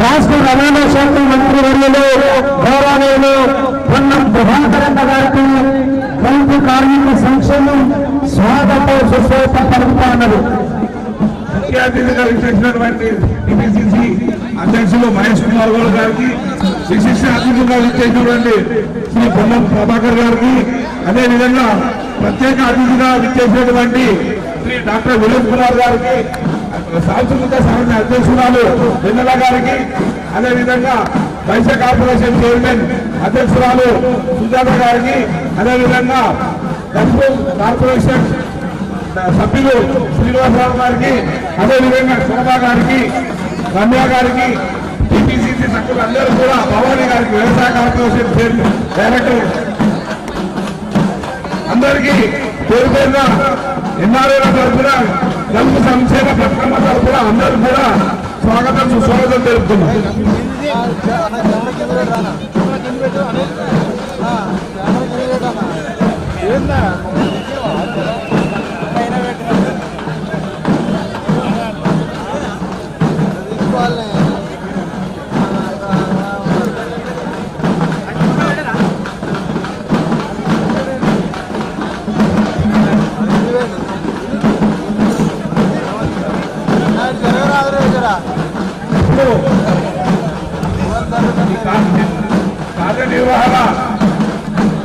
రాష్ట్ర రవాణా శాఖ మంత్రి వర్యులు గౌరవనీయులు పొన్నం ప్రభాకరన్న గారికి రైతు కార్మిక సంక్షేమం స్వాగత సుశ్వేత పలుకుతున్నది ముఖ్య అతిథిగా విచ్చేసినటువంటి టిపిసిసి అధ్యక్షులు మహేష్ కుమార్ గౌడ్ గారికి విశిష్ట అతిథిగా విచ్చేసినటువంటి శ్రీ పొన్నం ప్రభాకర్ గారికి అదేవిధంగా ప్రత్యేక అతిథిగా విచ్చేసినటువంటి శ్రీ డాక్టర్ వినోద్ కుమార్ గారికి సాంస్కృతిక సంఘటన అధ్యక్షురాలు వెన్నెల గారికి అదేవిధంగా వైశ్య కార్పొరేషన్ చైర్మన్ అధ్యక్షురాలు సుజాత గారికి అదే విధంగా కార్పొరేషన్ సభ్యులు శ్రీనివాసరావు గారికి అదేవిధంగా శోభా గారికి రమ్య గారికి టీపీసీసీ సభ్యులు అందరూ కూడా భవానీ గారికి వ్యవసాయ కార్పొరేషన్ చైర్మన్ డైరెక్టర్. అందరికీ పేరు పేరున ఎన్ఆర్ఐ తరఫున గల్పు సంక్షేమ పథకం తరఫున అందరూ కూడా స్వాగతం సుస్వాగతం తెలుపుతున్నాం. ఇప్పుడు కార్యనిర్వహణ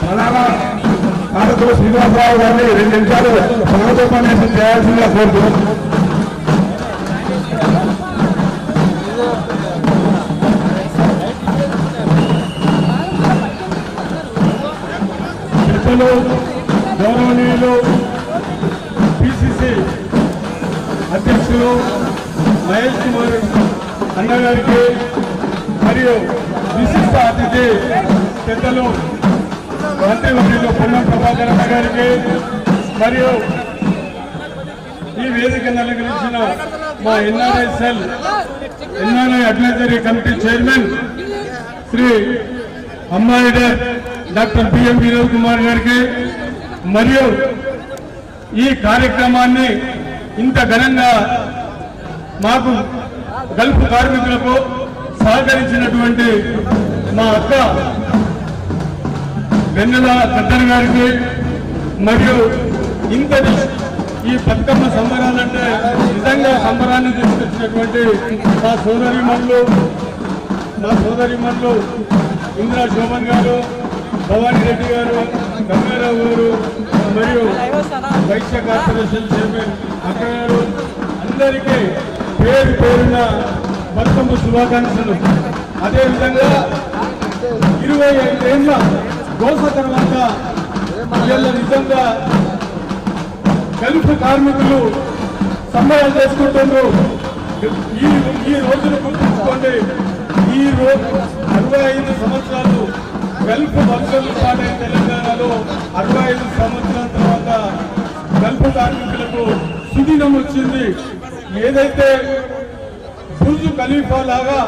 ప్రధాన కార్యదర్శి శ్రీనివాసరావు గారిని రెండు నిమిషాలు స్వాగతోపన్యాసం చేయాల్సిందిగా కోరుతున్నాం. పెద్దలు గౌరవనీయులు పిసిసి అధ్యక్షులు మహేష్ కుమార్ అన్నగారికి మరియు విశిష్ట అతిథి పెద్దలు మంత్రివర్యులు పొన్నం ప్రభాకర్ అన్న గారికి మరియు ఈ వేదిక నలిగించిన మా NRI cell NRI advisory committee chairman Shri అమ్మాయిడర్ doctor BM Vinod Kumar గారికి మరియు ఈ కార్యక్రమాన్ని ఇంత ఘనంగా మాకు గల్ఫ్ కార్మికులకు సహకరించినటువంటి మా అక్క వెన్నెల కద్దర్ గారికి మరియు ఇంతటి ఈ బతుకమ్మ సంబరాలంటే నిజంగా సంబరాన్ని తీసుకొచ్చినటువంటి మా సోదరి మనులు మా సోదరి మనులు ఇందిరా శోభన్ గారు భవానీ రెడ్డి గారు గంగారావు గారు మరియు వైద్య కార్పొరేషన్ చైర్మన్ అక్క గారు అందరికీ పేరు పేరున బతుకమ్మ శుభాకాంక్షలు. అదేవిధంగా ఇరవై ఐదేళ్ళ దోశ తర్వాత వీళ్ళ నిజంగా కలుపు కార్మికులు సంబరాలు చేసుకుంటున్నారు ఈ ఈ రోజును గుర్తుంచుకోండి. ఈ రోజు అరవై ఐదు సంవత్సరాలు గల్ఫ్ వర్షాలు స్టార్ట్ అయిన తెలంగాణలో. అరవై ఐదు సంవత్సరాల తర్వాత గల్ఫ్ కార్మికులకు సుదినం వచ్చింది. ఏదైతే బుర్జు ఖలీఫా లాగా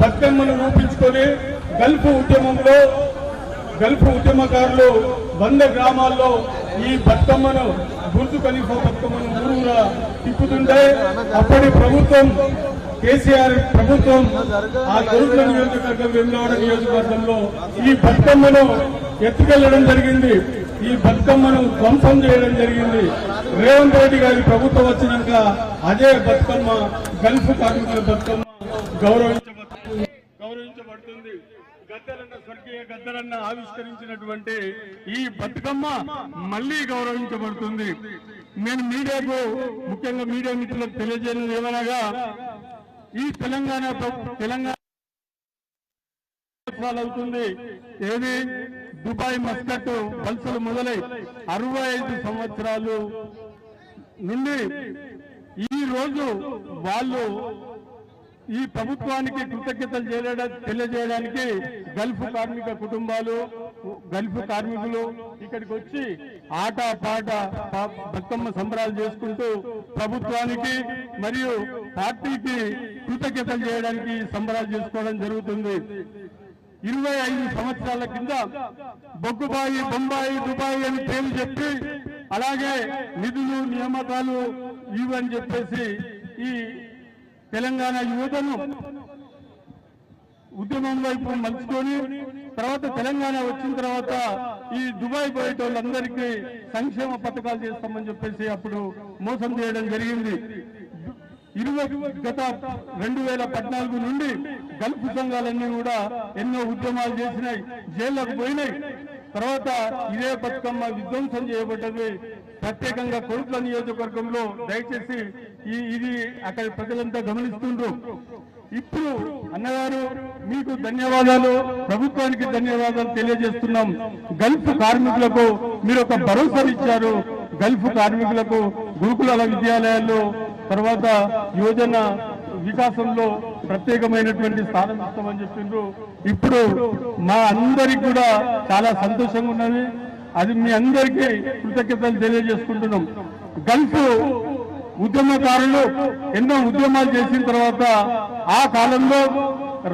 బతుకమ్మను రూపించుకొని గల్ఫ్ ఉద్యమంలో గల్ఫ్ ఉద్యమకారులు వంద గ్రామాల్లో ఈ బతుకమ్మను బుర్జు ఖలీఫా బతుకమ్మను ఊరూరా తిప్పుతుంటే అప్పటి ప్రభుత్వం కేసీఆర్ ప్రభుత్వం ఆ గౌరవ నియోజకవర్గం వెమ్లవాడ నియోజకవర్గంలో ఈ బతుకమ్మను ఎత్తుకెళ్ళడం జరిగింది. ఈ బతుకమ్మను ధ్వంసం చేయడం జరిగింది. రేవంత్ రెడ్డి గారి ప్రభుత్వం వచ్చినాక అదే బతుకమ్మ గల్ఫ్ కార్మికుల బతుకమ్మ గౌరవించబడుతుంది. గౌరవించబడుతుంది. గద్దరన్న స్వర్గీయ గద్దలన్న ఆవిష్కరించినటువంటి ఈ బతుకమ్మ మళ్ళీ గౌరవించబడుతుంది. నేను మీడియాకు ముఖ్యంగా మీడియా మిత్రులకు తెలియజేయడం ఏమనగా ఈ తెలంగాణ తెలంగాణ అవుతుంది ఏది? దుబాయ్ మస్కట్ వలసలు మొదలై అరవై ఐదు సంవత్సరాలు నుండి ఈ రోజు వాళ్ళు ఈ ప్రభుత్వానికి కృతజ్ఞతలు చేయడం తెలియజేయడానికి గల్ఫ్ కార్మిక కుటుంబాలు గల్ఫ్ కార్మికులు ఇక్కడికి వచ్చి ఆట పాట బతుకమ్మ సంబరాలు చేసుకుంటూ ప్రభుత్వానికి మరియు పార్టీకి కృతజ్ఞతలు చేయడానికి సంబరాలు చేసుకోవడం జరుగుతుంది. ఇరవై ఐదు సంవత్సరాల కింద బొగ్గుబాయి బొంబాయి దుబాయి అని పేరు చెప్పి అలాగే నిధులు నియామకాలు ఇవని చెప్పేసి ఈ తెలంగాణ యువతను ఉద్యమం వైపు మలుచుకొని తర్వాత తెలంగాణ వచ్చిన తర్వాత ఈ దుబాయ్ పోయేటోళ్ళందరికీ సంక్షేమ పథకాలు చేస్తామని చెప్పేసి అప్పుడు మోసం చేయడం జరిగింది. ఇరవై గత రెండు వేల పద్నాలుగు నుండి గల్ఫ్ సంఘాలన్నీ కూడా ఎన్నో ఉద్యమాలు చేసినాయి జైళ్ళకు పోయినాయి. తర్వాత ఇదే బతుకమ్మ విధ్వంసం చేయబడ్డది. ప్రత్యేకంగా కొడుకుల నియోజకవర్గంలో దయచేసి ఈ ఇది అక్కడ ప్రజలంతా గమనిస్తుండ్రు. ఇప్పుడు అన్నగారు మీకు ధన్యవాదాలు ప్రభుత్వానికి ధన్యవాదాలు తెలియజేస్తున్నాం. గల్ఫ్ కార్మికులకు మీరు ఒక భరోసా ఇచ్చారు. గల్ఫ్ కార్మికులకు గురుకుల విద్యాలయాల్లో తర్వాత యువజన వికాసంలో ప్రత్యేకమైనటువంటి స్థానం ఇస్తామని చెప్పిండ్రు. ఇప్పుడు మా అందరికి కూడా చాలా సంతోషంగా ఉన్నది. అది మీ అందరికీ కృతజ్ఞతలు తెలియజేసుకుంటున్నాం. గల్ఫ్ ఉద్యమకారులు ఎన్నో ఉద్యమాలు చేసిన తర్వాత ఆ కాలంలో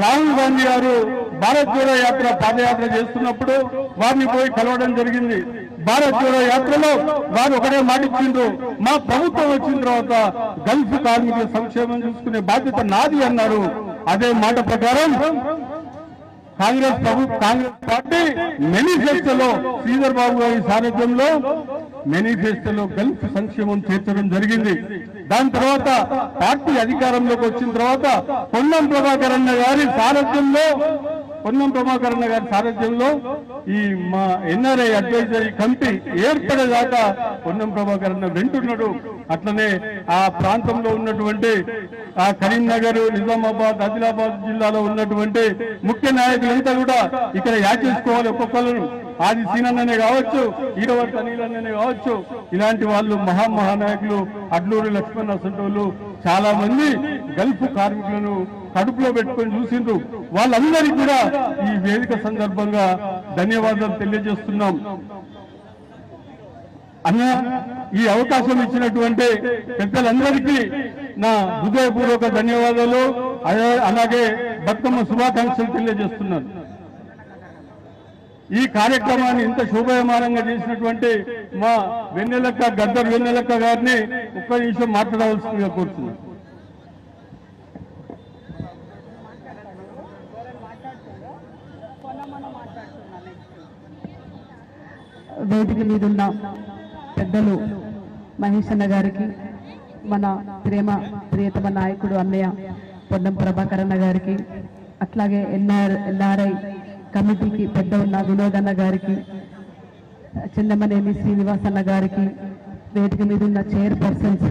రాహుల్ గాంధీ గారు భారత్ జోడో యాత్ర పాదయాత్ర చేస్తున్నప్పుడు వారిని పోయి కలవడం జరిగింది. భారత్ జోడో యాత్రలో వారు ఒకటే మాటిచ్చిండ్రు మా ప్రభుత్వం వచ్చిన తర్వాత గల్ఫ్ కార్మికుల సంక్షేమం చూసుకునే బాధ్యత నాది అన్నారు. అదే మాట ప్రకారం కాంగ్రెస్ ప్రభు కాంగ్రెస్ పార్టీ మేనిఫెస్టోలో శ్రీధర్ బాబు గారి సారథ్యంలో మేనిఫెస్టోలో గల్ఫ్ సంక్షేమం చేర్చడం జరిగింది. దాని తర్వాత పార్టీ అధికారంలోకి వచ్చిన తర్వాత పొన్నం ప్రభాకర్ అన్న గారి సారథ్యంలో పొన్నం ప్రభాకరణ గారి సారథ్యంలో ఈ మా ఎన్ఆర్ఐ అడ్వైజరీ కమిటీ ఏర్పడేదాకా పొన్నం ప్రభాకర్ వింటున్నాడు. అట్లనే ఆ ప్రాంతంలో ఉన్నటువంటి ఆ కరీంనగర్ నిజామాబాద్ ఆదిలాబాద్ జిల్లాలో ఉన్నటువంటి ముఖ్య నాయకులంతా కూడా ఇక్కడ యాచేసుకోవాలి ఒక్కొక్కరు ఆది సీనన్ననే కావచ్చు ఈరవర్త నీలన్ననే కావచ్చు. ఇలాంటి వాళ్ళు మహా మహానాయకులు అడ్లూరు లక్ష్మణ్ అసంటోళ్ళు చాలా మంది గల్ఫ్ కార్మికులను కడుపులో పెట్టుకొని చూసిండ్రు. వాళ్ళందరికీ కూడా ఈ వేదిక సందర్భంగా ధన్యవాదాలు తెలియజేస్తున్నాం. అన్న ఈ అవకాశం ఇచ్చినటువంటి పెద్దలందరికీ నా హృదయపూర్వక ధన్యవాదాలు. అలాగే బతుకమ్మ శుభాకాంక్షలు తెలియజేస్తున్నాను. ఈ కార్యక్రమాన్ని ఇంత శోభయమానంగా చేసినటువంటి మా వెన్నెలక్క గద్దర్ వెన్నెలక్క గారిని ఒక్క నిమిషం మాట్లాడవలసిందిగా కోరుతున్నాను. వేదిక మీద ఉన్న పెద్దలు మహేష్ అన్న గారికి మన ప్రేమ ప్రియతమ నాయకుడు అన్నయ్య పొన్నం ప్రభాకర్ అన్న గారికి అట్లాగే ఎన్ఆర్ ఎన్ఆర్ఐ కమిటీకి పెద్ద ఉన్న వినోద్ గారికి చిన్నమనేని శ్రీనివాస్ అన్న గారికి వేదిక మీద ఉన్న చైర్పర్సన్స్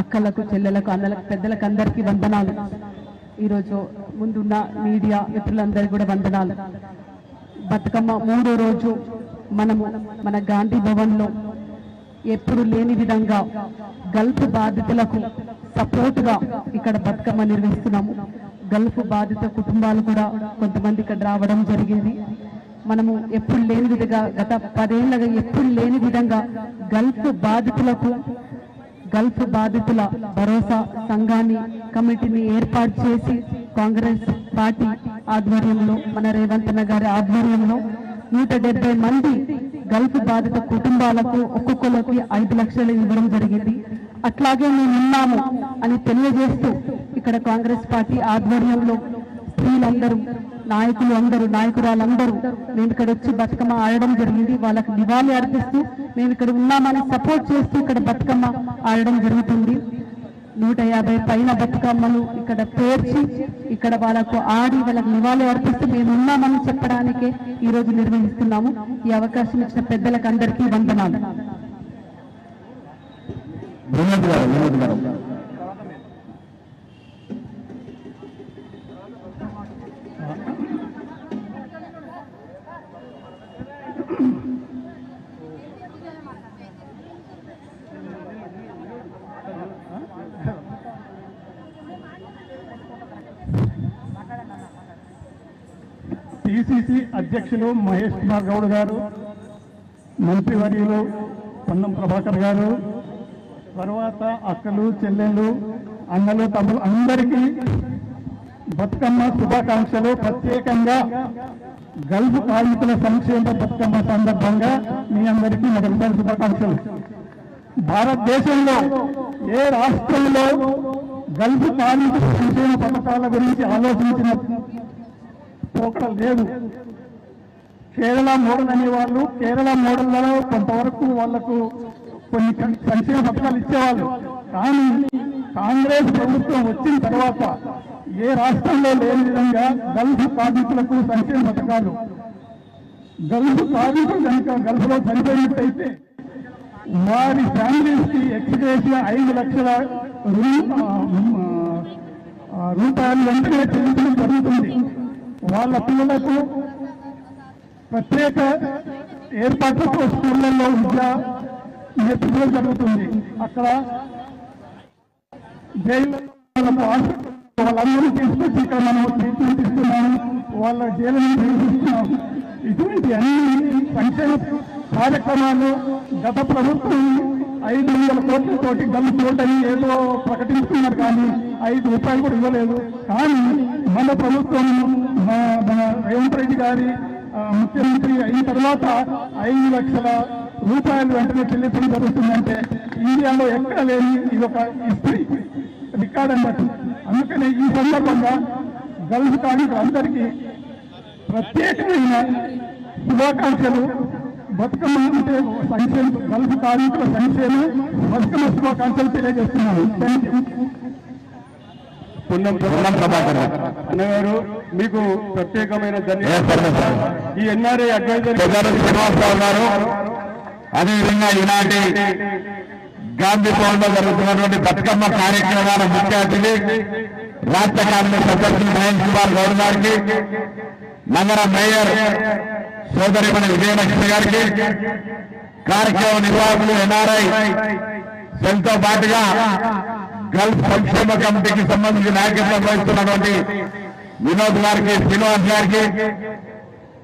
అక్కలకు చెల్లెలకు అన్నలకు పెద్దలకు అందరికీ వందనాలు. ఈరోజు ముందున్న మీడియా మిత్రులందరికీ కూడా వందనాలు. బతుకమ్మ మూడో రోజు మనం మన గాంధీ భవన్లో ఎప్పుడు లేని విధంగా గల్ఫ్ బాధితులకు సపోర్ట్గా ఇక్కడ బతుకమ్మ నిర్వహిస్తున్నాము. గల్ఫ్ బాధిత కుటుంబాలు కూడా కొంతమంది ఇక్కడ రావడం జరిగేది. మనము ఎప్పుడు లేని విధంగా గత పదేళ్ళగా ఎప్పుడు లేని విధంగా గల్ఫ్ బాధితులకు గల్ఫ్ బాధితుల భరోసా సంఘాన్ని కమిటీని ఏర్పాటు చేసి కాంగ్రెస్ పార్టీ ఆధ్వర్యంలో మన రేవంత్ గారి ఆధ్వర్యంలో నూట డెబ్బై మంది గల్ఫ్ బాధిత కుటుంబాలకు ఒక్కొక్కరికి ఐదు లక్షలు ఇవ్వడం జరిగింది. అట్లాగే మేము ఉన్నాము అని తెలియజేస్తూ ఇక్కడ కాంగ్రెస్ పార్టీ ఆధ్వర్యంలో స్త్రీలందరూ నాయకులు అందరూ నాయకురాలందరూ మేము ఇక్కడ వచ్చి బతుకమ్మ ఆడడం జరిగింది. వాళ్ళకి నివాళి అర్పిస్తూ మేము ఇక్కడ ఉన్నామని సపోర్ట్ చేస్తూ ఇక్కడ బతుకమ్మ ఆడడం జరుగుతుంది. నూట యాభై పైన బతుకమ్మలు ఇక్కడ పేర్చి ఇక్కడ వాళ్ళకు ఆడి వాళ్ళకి నివాళి అర్పిస్తూ మేము ఉన్నామని చెప్పడానికే ఈ రోజు నిర్వహిస్తున్నాము. ఈ అవకాశం ఇచ్చిన పెద్దలకు అందరికీ వందనాలు. సమితి అధ్యక్షులు మహేష్ కుమార్ గౌడ్ గారు మంత్రివర్యులు పొన్నం ప్రభాకర్ గారు తర్వాత అక్కలు చెల్లెళ్ళు అన్నలు తమ్ములు అందరికీ బతుకమ్మ శుభాకాంక్షలు. ప్రత్యేకంగా గల్ఫ్ కార్మికుల సంక్షేమ బతుకమ్మ సందర్భంగా మీ అందరికీ మొదటిసారి శుభాకాంక్షలు. భారతదేశంలో ఏ రాష్ట్రంలో గల్ఫ్ కార్మికుల సంక్షేమ పథకాల గురించి ఆలోచించిన పోకడ లేదు. కేరళ మోడల్ అనే వాళ్ళు కేరళ మోడల్లో కొంతవరకు వాళ్ళకు కొన్ని సంక్షేమ పథకాలు ఇచ్చేవాళ్ళు. కానీ కాంగ్రెస్ ప్రభుత్వం వచ్చిన తర్వాత ఏ రాష్ట్రంలో లేని విధంగా గల్ఫ్ కార్మికులకు సంక్షేమ పథకాలు. గల్ఫ్ కార్మికులు కనుక గల్ఫ్లో చనిపోయినట్టయితే వారి ఫ్యామిలీస్కి కి ఐదు లక్షల రూ- రూపాయలు వెంటనే చెల్లించడం జరుగుతుంది. వాళ్ళ పిల్లలకు ప్రత్యేక ఏర్పాట్లతో స్కూళ్ళల్లో విద్య నేర్పించడం జరుగుతుంది. అక్కడ జైలు వాళ్ళందరూ తీసుకొచ్చి ఇక్కడ మనం ట్రీట్మెంట్ ఇస్తున్నాము. వాళ్ళ జైలు నిర్వహిస్తున్నాం ఇటువంటి అన్ని సంక్షేమ కార్యక్రమాలు గత ప్రభుత్వం ఐదు వందల కోట్లతోటి గల్లు చూడని ఏదో ప్రకటించుకున్నారు కానీ ఐదు రూపాయలు కూడా ఇవ్వలేదు. కానీ మన ప్రభుత్వం మన- మన రేవంత్ రెడ్డి గారి ముఖ్యమంత్రి అయిన తర్వాత ఐదు లక్షల రూపాయలు వెంటనే చెల్లించడం జరుగుతుందంటే ఇండియాలో ఎక్కడ లేని ఇది ఒక హిస్టరీ రికార్డ్ అన్నట్టు అందుకనే ఈ సందర్భంగా గల్ఫ్ కార్మికులందరికీ ప్రత్యేకమైన శుభాకాంక్షలు. బతుకమ్మ అంటే సంక్షేమ గల్ఫ్ కార్మికుల సంక్షేమ బతుకమ్మ శుభాకాంక్షలు తెలియజేస్తున్నాను. థ్యాంక్ యూ పున్నం ప్రభాకర్ అన్నగారు మీకు ప్రత్యేకమైన ధన్యవాదాలు. ఈ ఎన్ఆర్ఐ అడ్వైజర్ శ్రీనివాసరావు గారు అదేవిధంగా ఈనాటి గాంధీ భవన్లో జరుగుతున్నటువంటి బతుకమ్మ కార్యక్రమాల ముఖ్య అతిథి రాష్ట్ర కాంగ్రెస్ అధ్యక్షులు మహేష్ కుమార్ గౌడ్ గారికి నగర మేయర్ సోదరిమణి విజయలక్ష్మి గారికి కార్యక్రమ నిర్వాహకులు ఎన్ఆర్ఐ సెల్తో పాటుగా గల్ఫ్ సంక్షేమ కమిటీకి సంబంధించి నాయకత్వం వహిస్తున్నటువంటి వినోద్ గారికి శ్రీనివాస్ గారికి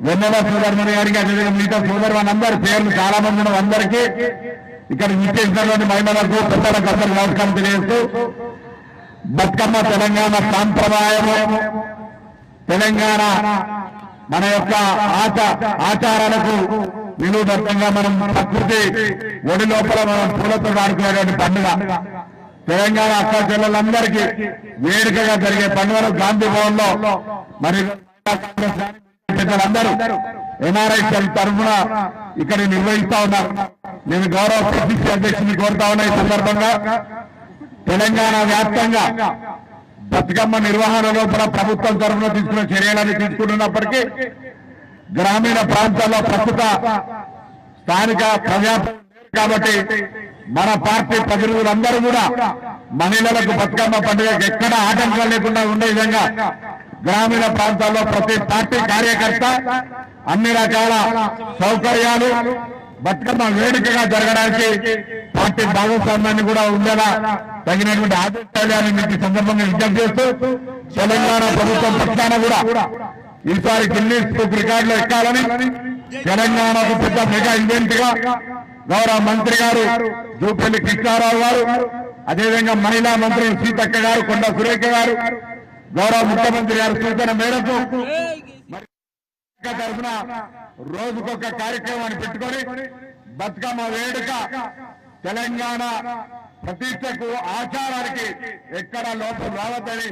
వెన్నెల సుబ్రహ్మణ్య గారికి అదేవిధంగా మిగతా సోదరు అందరి పేర్లు చాలా మంది అందరికీ ఇక్కడ నిశ్చయించినటువంటి మహిళలకు పెద్దలకు అందరూ నమస్కారం తెలియజేస్తూ బతుకమ్మ తెలంగాణ సాంప్రదాయము తెలంగాణ మన యొక్క ఆచ ఆచారాలకు నిలువుదత్తంగా మనం ప్రకృతి ఒడి లోపల మనం పూలతో ఆడుకునేటువంటి పండుగ. తెలంగాణ అక్క చెల్లెలందరికీ వేడుకగా జరిగే పండుగలు గాంధీ భవన్లో మరి పెద్దలందరూ ఎన్ఆర్ఐ తరఫున ఇక్కడ నిర్వహిస్తా ఉన్నారు. నేను గౌరవ పిసిసి అధ్యక్షుని కోరుతా ఉన్నా ఈ సందర్భంగా. తెలంగాణ వ్యాప్తంగా బతుకమ్మ నిర్వహణ లోపల ప్రభుత్వం తరఫున తీసుకున్న చర్యలని తీసుకుంటున్నప్పటికీ గ్రామీణ ప్రాంతాల్లో ప్రస్తుత స్థానిక ప్రజా కాబట్టి మన పార్టీ ప్రతినిధులందరూ కూడా మహిళలకు బతుకమ్మ పండుగకు ఎక్కడ ఆటంకం లేకుండా ఉండే విధంగా గ్రామీణ ప్రాంతాల్లో ప్రతి పార్టీ కార్యకర్త అన్ని రకాల సౌకర్యాలు బతుకమ్మ వేడుకగా జరగడానికి పార్టీ భాగస్వామ్యాన్ని కూడా ఉండేలా తగినటువంటి ఆదేశాలు మీకు ఈ సందర్భంగా విజ్ఞప్తి చేస్తూ తెలంగాణ ప్రభుత్వం పక్షాన కూడా ఈసారి గిన్నీస్ బుక్ రికార్డులో ఎక్కాలని తెలంగాణకు పెద్ద మెగా ఈవెంట్గా గౌరవ మంత్రి గారు జూపల్లి కృష్ణారావు గారు అదేవిధంగా మహిళా మంత్రి సీతక్క గారు కొండ సురేఖ గారు గౌరవ ముఖ్యమంత్రి గారి సూచన మేరకు తరఫున రోజుకొక కార్యక్రమాన్ని పెట్టుకొని బతుకమ్మ వేడుక తెలంగాణ ప్రతిష్టకు ఆచారానికి ఎక్కడ లోపం రావద్దని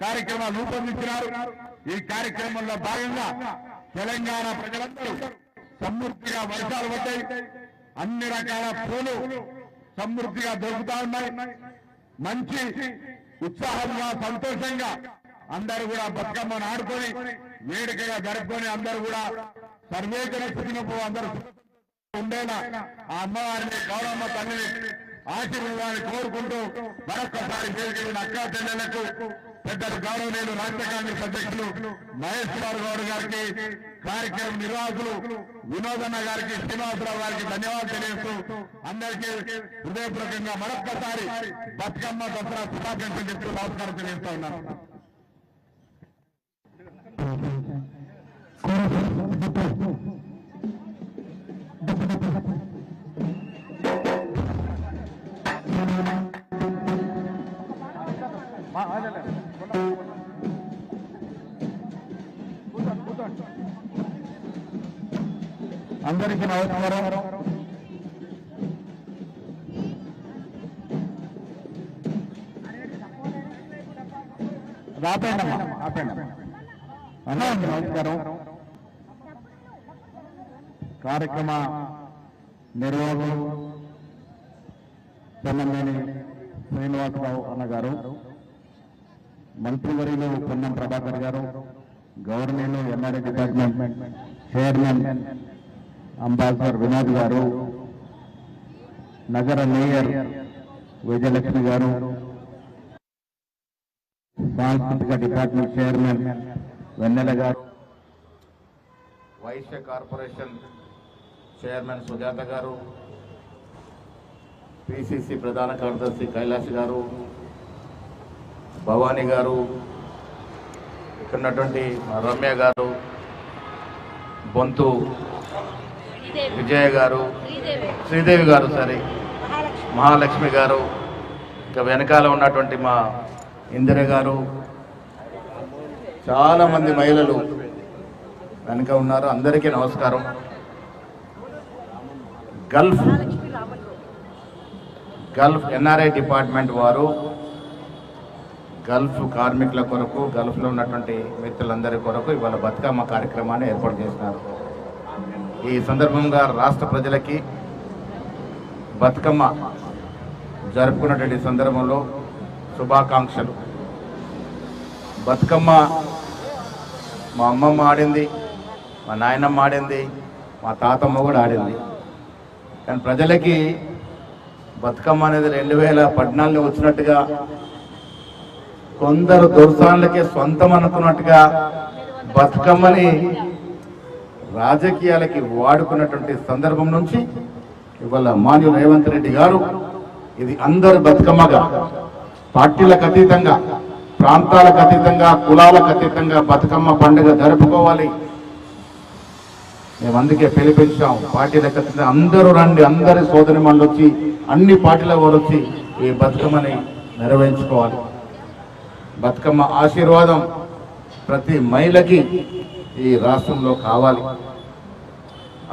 కార్యక్రమాలు రూపొందించినారు. ఈ కార్యక్రమంలో భాగంగా తెలంగాణ ప్రజలందరూ సమృద్ధిగా వర్షాలు పడ్డాయి. అన్ని రకాల పూలు సమృద్ధిగా దొరుకుతా ఉన్నాయి. మంచి ఉత్సాహంగా సంతోషంగా అందరూ కూడా బతుకమ్మను ఆడుకొని వేడుకగా జరుపుకొని అందరూ కూడా సర్వేజన స్థితినపు అందరూ ఉండేలా ఆ అమ్మవారిని గౌరమ్మ తల్లిని ఆశీర్వాదాన్ని కోరుకుంటూ మరొక్కసారి వేదికైన అక్కా చెల్లెలకు పెద్దలు గౌరవనీయులు రాష్ట్ర కాంగ్రెస్ అధ్యక్షులు మహేష్ కుమార్ గౌడ్ గారికి కార్యక్రమ నిర్వాహకులు వినోదన్న గారికి శ్రీనివాసరావు గారికి ధన్యవాదాలు తెలియజేస్తూ అందరికీ హృదయపూర్వకంగా మరొక్కసారి బతుకమ్మ దసరా శుభాకాంక్షలు చెప్తూ నమస్కారం తెలియజేస్తా ఉన్నాను Thank you. అందరికీ నమస్కారం. రాపేయండి ఆపేయండి అందరికీ నమస్కారం. కార్యక్రమ నిర్వాహకులు చెన్నమేని శ్రీనివాసరావు అన్న గారు మంత్రివర్యులు పొన్నం ప్రభాకర్ గారు గవర్నర్లు NRI department chairman ambassador Vinod గారు నగర మేయర్ విజయలక్ష్మి గారు సాంస్కృతిక డిపార్ట్మెంట్ చైర్మన్ వెన్నెల గారు వైశ్య కార్పొరేషన్ చైర్మన్ సుజాత గారు పిసిసి ప్రధాన కార్యదర్శి కైలాష్ గారు భవానీ గారు ఇక్కడ ఉన్నటువంటి రమ్య గారు బొంతు విజయ గారు శ్రీదేవి. గారు సరే. మహాలక్ష్మి. గారు. ఇంకా వెనకాల ఉన్నటువంటి మా ఇందిర గారు. చాలా మంది మహిళలు వెనక ఉన్నారు. అందరికీ నమస్కారం. గల్ఫ్. గల్ఫ్ ఎన్ఆర్ఐ డిపార్ట్మెంట్ వారు గల్ఫ్ కార్మికుల కొరకు గల్ఫ్లో ఉన్నటువంటి మిత్రులందరి కొరకు ఇవాళ బతుకమ్మ కార్యక్రమాన్ని ఏర్పాటు చేసినారు ఈ సందర్భంగా రాష్ట్ర ప్రజలకి బతుకమ్మ జరుపుకున్నటువంటి సందర్భంలో శుభాకాంక్షలు. బతుకమ్మ మా అమ్మమ్మ ఆడింది మా నాయనమ్మ ఆడింది మా తాతమ్మ కూడా ఆడింది. కానీ ప్రజలకి బతుకమ్మ అనేది రెండు వేల పద్నాలుగులో వచ్చినట్టుగా కొందరు దొరసాన్లకే సొంతం అనుకున్నట్టుగా బతుకమ్మని రాజకీయాలకి వాడుకున్నటువంటి సందర్భం నుంచి ఇవాళ మాన్యు రేవంత్ రెడ్డి గారు ఇది అందరు బతుకమ్మగా పార్టీలకు అతీతంగా ప్రాంతాలకు అతీతంగా కులాలకు అతీతంగా బతుకమ్మ పండుగ జరుపుకోవాలి. మేము అందుకే పిలిపించాం పార్టీలకు అతీతంగా అందరూ రండి అందరి సోదరి మళ్ళీ వచ్చి అన్ని పార్టీల వారు వచ్చి ఈ బతుకమ్మని నెరవేర్చుకోవాలి. బతుకమ్మ ఆశీర్వాదం ప్రతి మహిళకి ఈ రాష్ట్రంలో కావాలి.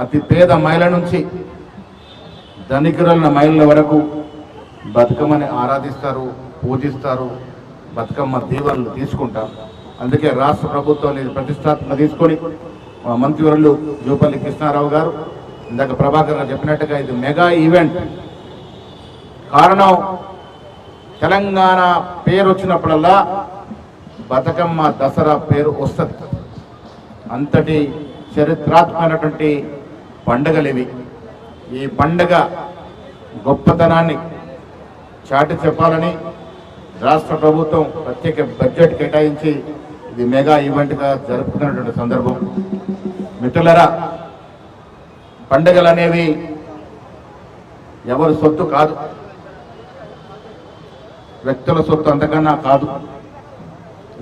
అతి పేద మహిళ నుంచి ధనికురుల మహిళల వరకు బతుకమ్మని ఆరాధిస్తారు పూజిస్తారు బతుకమ్మ దీవెనలు తీసుకుంటారు. అందుకే రాష్ట్ర ప్రభుత్వం ఇది ప్రతిష్టాత్మక తీసుకొని మా మంత్రివర్యులు జూపల్లి కృష్ణారావు గారు ఇందాక ప్రభాకర్ గారు చెప్పినట్టుగా ఇది మెగా ఈవెంట్. కారణం తెలంగాణ పేరు వచ్చినప్పుడల్లా బతుకమ్మ దసరా పేరు వస్తుంది. అంతటి చరిత్రాత్మకమైనటువంటి పండుగలు ఇవి ఈ పండుగ గొప్పతనాన్ని చాటి చెప్పాలని రాష్ట్ర ప్రభుత్వం ప్రత్యేక బడ్జెట్ కేటాయించి ఇది మెగా ఈవెంట్గా జరుపుకున్నటువంటి సందర్భం. మిత్రులరా పండుగలు అనేవి ఎవరి సొత్తు కాదు. వ్యక్తుల సొత్తు అంతకన్నా కాదు.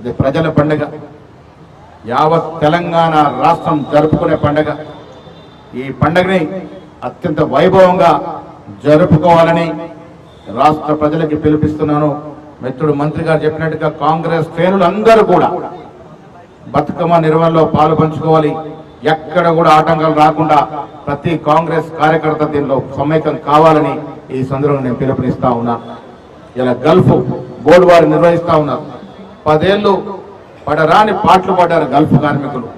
ఇది ప్రజల పండుగ. యావత్ తెలంగాణ రాష్ట్రం జరుపుకునే పండగ. ఈ పండగని అత్యంత వైభవంగా జరుపుకోవాలని రాష్ట్ర ప్రజలకి పిలిపిస్తున్నాను. మిత్రుడు మంత్రి గారు చెప్పినట్టుగా కాంగ్రెస్ శ్రేణులు అందరూ కూడా బతుకమ్మ నిర్వహణలో పాలు పంచుకోవాలి. ఎక్కడ కూడా ఆటంకాలు రాకుండా ప్రతి కాంగ్రెస్ కార్యకర్త దీనిలో సమైక్యం కావాలని ఈ సందర్భంగా నేను పిలుపునిస్తా ఉన్నా. ఇలా గల్ఫ్ బోర్డు వారు నిర్వహిస్తా ఉన్నారు. పదేళ్ళు పడరాని పాటలు పాడారు గల్ఫ్ కార్మికులు.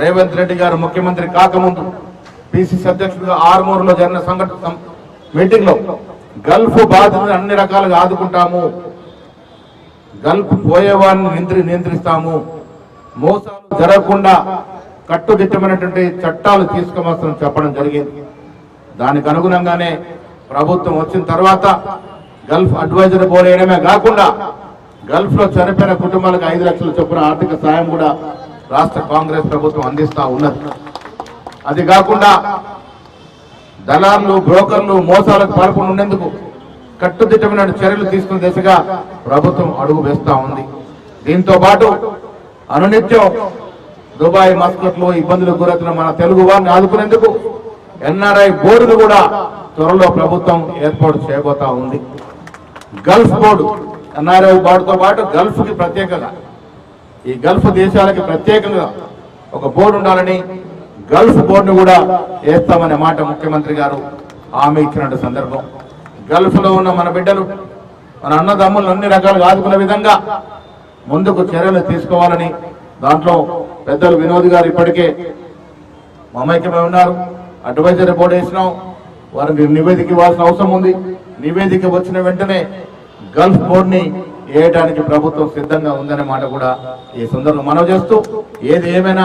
రేవంత్ రెడ్డి గారు ముఖ్యమంత్రి కాకముందు పిసిసి అధ్యక్షుడిగా ఆర్మూరులో జరిగిన సంఘటన మీటింగ్లో గల్ఫ్ బాధితులను అన్ని రకాలుగా ఆదుకుంటాము. గల్ఫ్ పోయేవాడిని నియంత్రి నియంత్రిస్తాము మోసాలు జరగకుండా కట్టుదిట్టమైనటువంటి చట్టాలు తీసుకోవలసిన చెప్పడం జరిగింది. దానికి అనుగుణంగానే ప్రభుత్వం వచ్చిన తర్వాత గల్ఫ్ అడ్వైజర్ బోర్డు వేయడమే కాకుండా గల్ఫ్లో చనిపోయిన కుటుంబాలకు ఐదు లక్షల చొప్పున ఆర్థిక సాయం కూడా రాష్ట్ర కాంగ్రెస్ ప్రభుత్వం అందిస్తా ఉన్నది. అది కాకుండా దళారులు బ్రోకర్లు మోసాలకు పాల్పడి ఉండేందుకు కట్టుదిట్టమైన చర్యలు తీసుకున్న దిశగా ప్రభుత్వం అడుగు వేస్తా ఉంది. దీంతో పాటు అనునిత్యం దుబాయ్ మస్కట్లో ఇబ్బందులు ఇబ్బందులకు గురవుతున్న మన తెలుగు వారిని ఆదుకునేందుకు ఎన్ఆర్ఐ బోర్డును కూడా త్వరలో ప్రభుత్వం ఏర్పాటు చేయబోతా ఉంది. గల్ఫ్ బోర్డు ఎన్ఆర్ఐ బోర్డుతో పాటు గల్ఫ్కి ప్రత్యేకంగా ఈ గల్ఫ్ దేశాలకి ప్రత్యేకంగా ఒక బోర్డు ఉండాలని గల్ఫ్ బోర్డును కూడా వేస్తామనే మాట ముఖ్యమంత్రి గారు హామీ ఇచ్చినట్టు సందర్భం. గల్ఫ్లో ఉన్న మన బిడ్డలు మన అన్నదమ్ములను అన్ని రకాలుగా ఆదుకునే విధంగా ముందుకు చర్యలు తీసుకోవాలని దాంట్లో పెద్దలు వినోద్ గారు ఇప్పటికే మమైక్యమై ఉన్నారు. అడ్వైజరీ బోర్డు వేసినాం. వారికి నివేదిక ఇవ్వాల్సిన అవసరం ఉంది. నివేదిక వచ్చిన వెంటనే గల్ఫ్ బోర్డుని వేయడానికి ప్రభుత్వం సిద్ధంగా ఉందనే మాట కూడా ఈ సందర్భం మనవి చేస్తూ ఏది ఏమైనా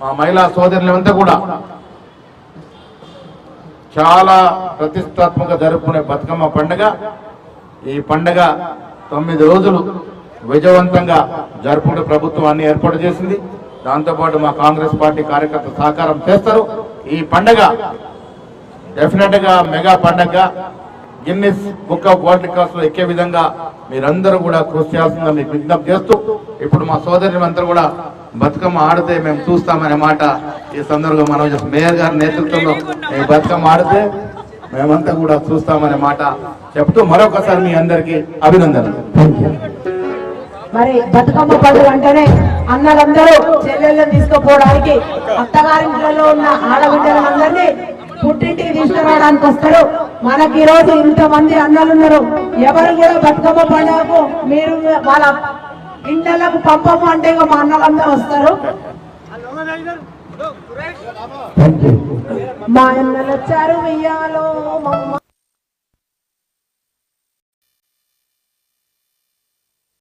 మా మహిళా సోదరులంతా కూడా చాలా ప్రతిష్టాత్మక జరుపుకునే బతుకమ్మ పండుగ. ఈ పండుగ తొమ్మిది రోజులు విజయవంతంగా జరుపుకునే ప్రభుత్వం అన్ని ఏర్పాటు చేసింది. దాంతోపాటు మా కాంగ్రెస్ పార్టీ కార్యకర్త సహకారం చేస్తారు. ఈ పండుగ డెఫినెట్గా మెగా పండగ. గిన్నిస్ బుక్ ఆఫ్ వరల్డ్ రికార్డ్స్లో ఎక్కే విధంగా మీరందరూ కూడా కృషి చేస్తుందని మీకు విజ్ఞప్తి చేస్తూ ఇప్పుడు మా సోదరి కూడా బతుకమ్మ ఆడితే మేము చూస్తామనే మాట ఈ సందర్భంగా మనం మేయర్ గారి నేతృత్వంలో ఈ బతుకమ్మ ఆడితే మేమంతా కూడా చూస్తామనే మాట చెప్తూ మరొకసారి మీ అందరికీ అభినందనలు. మరి బతుకమ్మ పండుగ అంటేనే అన్నలందరూ చెల్లెళ్ళని తీసుకుపోవడానికి అత్తగారింట్లో ఉన్న ఆడబిడ్డలందరినీ పుట్టింటికి తీసుకురావడానికి వస్తారు మనకి ఈరోజు ఇంతమంది అన్నలు ఉన్నారు ఎవరు కూడా బతుకమ్మ పండుగకు మీరు వాళ్ళ ఇండ్లకు పంపము అంటే ఇక మా అన్నలందరూ వస్తారు మా అన్నలు వచ్చారు వెయ్యాలో